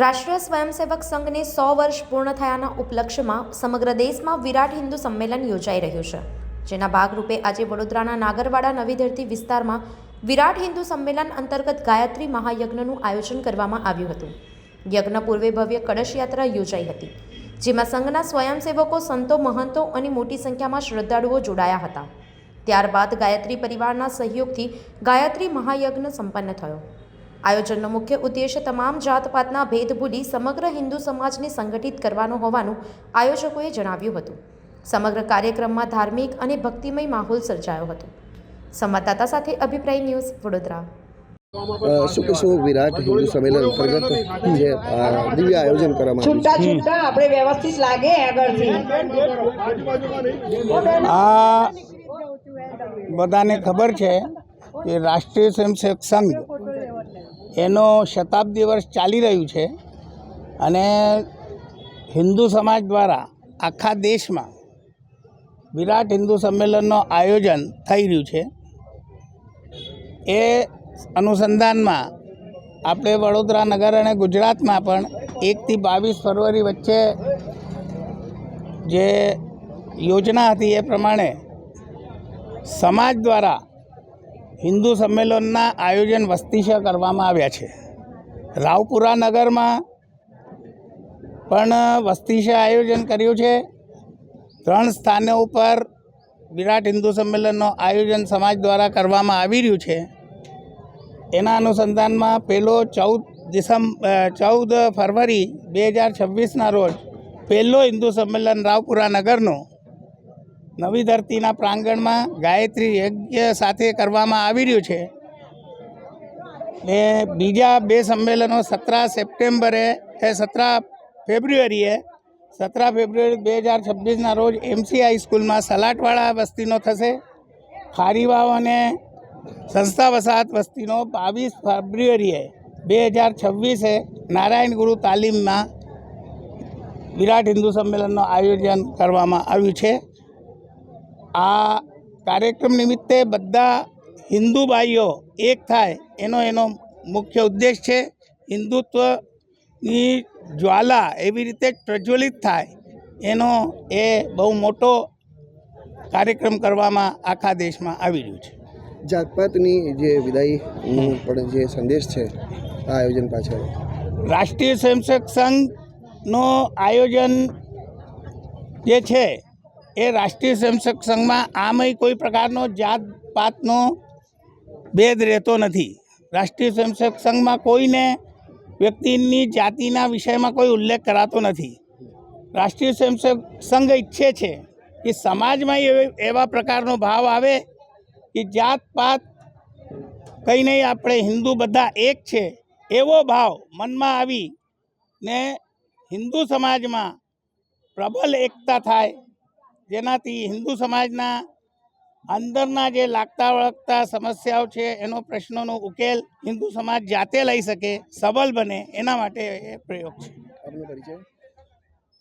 રાષ્ટ્રીય સ્વયંસેવક સંઘને સો વર્ષ પૂર્ણ થયાના ઉપલક્ષ્યમાં સમગ્ર દેશમાં વિરાટ હિન્દુ સંમેલન યોજાઈ રહ્યું છે. જેના ભાગરૂપે આજે વડોદરાના નાગરવાડા નવી ધરતી વિસ્તારમાં વિરાટ હિન્દુ સંમેલન અંતર્ગત ગાયત્રી મહાયજ્ઞનું આયોજન કરવામાં આવ્યું હતું. યજ્ઞ પૂર્વે ભવ્ય કળશ યાત્રા યોજાઈ હતી, જેમાં સંઘના સ્વયંસેવકો, સંતો, મહંતો અને મોટી સંખ્યામાં શ્રદ્ધાળુઓ જોડાયા હતા. ત્યારબાદ ગાયત્રી પરિવારના સહયોગથી ગાયત્રી મહાયજ્ઞ સંપન્ન થયો. આયોજનનો મુખ્ય ઉદ્દેશ તમામ જાતપાતના ભેદ ભૂલી સમગ્ર હિન્દુ સમાજને સંગઠિત કરવાનો હોવાનું આયોજકોએ જણાવ્યું હતું. સમગ્ર કાર્યક્રમમાં ધાર્મિક અને ભક્તિમય માહોલ સર્જાયો હતો. સંવાદદાતા સાથે અભિપ્રાય ન્યૂઝ વડોદરા. શું વિરાટ હિન્દુ સંમેલન અંતર્ગત જે દિવ્ય આયોજન કરવામાં છૂટા છૂટા આપણે વ્યવસ્થિત લાગે આગળથી. આ બધાને ખબર છે કે રાષ્ટ્રીય સ્વયંસેવક સંઘ એનો શતાબ્દી વર્ષ ચાલી રહ્યું છે અને હિન્દુ સમાજ દ્વારા આખા દેશમાં વિરાટ હિન્દુ સંમેલનનું આયોજન થઈ રહ્યું છે. એ અનુસંધાનમાં આપણે વડોદરા નગર અને ગુજરાતમાં પણ એકથી બાવીસ ફરવરી વચ્ચે જે યોજના હતી એ પ્રમાણે સમાજ દ્વારા હિન્દુ સંમેલનના આયોજન વસ્તીશ કરવામાં આવ્યા છે. રાવપુરા નગરમાં પણ વસ્તીશ આયોજન કર્યું છે. ત્રણ સ્થાનો ઉપર વિરાટ હિન્દુ સંમેલનનું આયોજન સમાજ દ્વારા કરવામાં આવી રહ્યું છે. એના અનુસંધાનમાં પહેલો ચૌદ ડિસેમ્બર ચૌદ ફરવરી બે હજાર છવ્વીસના રોજ પહેલો હિન્દુ સંમેલન રાવપુરા નગરનું નવી ધરતીના પ્રાંગણમાં ગાયત્રી યજ્ઞ સાથે કરવામાં આવી રહ્યું છે. ને બીજા બે સંમેલનો સતરા સપ્ટેમ્બરે એ સતરા ફેબ્રુઆરીએ, સતરા ફેબ્રુઆરી બે હજાર છવ્વીસના રોજ એમસીઆઈ સ્કૂલમાં સલાટવાળા વસ્તીનો થશે. ખારીવાવ અને સંસ્થા વસાહત વસ્તીનો બાવીસ ફેબ્રુઆરીએ બે હજાર છવ્વીસે નારાયણ ગુરુ તાલીમમાં વિરાટ હિન્દુ સંમેલનનું આયોજન કરવામાં આવ્યું છે. આ કાર્યક્રમ નિમિત્તે બધા હિન્દુ ભાઈઓ એક થાય એનો એનો મુખ્ય ઉદ્દેશ છે. હિન્દુત્વની જ્વાલા એવી રીતે પ્રજ્વલિત થાય એનો એ બહુ મોટો કાર્યક્રમ કરવામાં આખા દેશમાં આવી રહ્યું છે. જાતપાતની જે વિદાય પણ જે સંદેશ છે આ આયોજન પાછળ. રાષ્ટ્રીય સ્વયંસેવક સંઘનો આયોજન જે છે એ રાષ્ટ્રીય સ્વયંસેવક સંઘમાં આમય કોઈ પ્રકારનો જાત પાતનો ભેદ રહેતો નથી. રાષ્ટ્રીય સ્વયંસેવક સંઘમાં કોઈને વ્યક્તિની જાતિના વિષયમાં કોઈ ઉલ્લેખ કરાતો નથી. રાષ્ટ્રીય સ્વયંસેવક સંઘ ઈચ્છે છે કે સમાજમાં એવે- પ્રકારનો ભાવ આવે કે જાત પાત કંઈ નહીં, આપણે હિન્દુ બધા એક છે એવો ભાવ મનમાં આવી ને હિન્દુ સમાજમાં પ્રબલ એકતા થાય જેનાથી હિન્દુ સમાજના અંદરના જે લાગતા વળગતા સમસ્યાઓ છે એનો પ્રશ્નોનો ઉકેલ હિન્દુ સમાજ જાતે લઈ શકે સબલ બને એના માટે એ પ્રયોગ છે.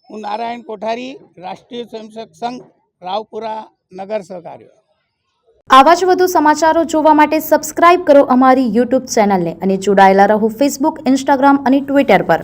હું નારાયણ કોઠારી રાષ્ટ્રીય સ્વયંસેવક સંઘ રાવપુરા નગર સહકાર્ય આવા જ વધુ સમાચારો જોવા માટે સબસ્ક્રાઇબ કરો અમારી યુટ્યુબ ચેનલને અને જોડાયેલા રહો ફેસબુક ઇન્સ્ટાગ્રામ અને ટ્વિટર પર.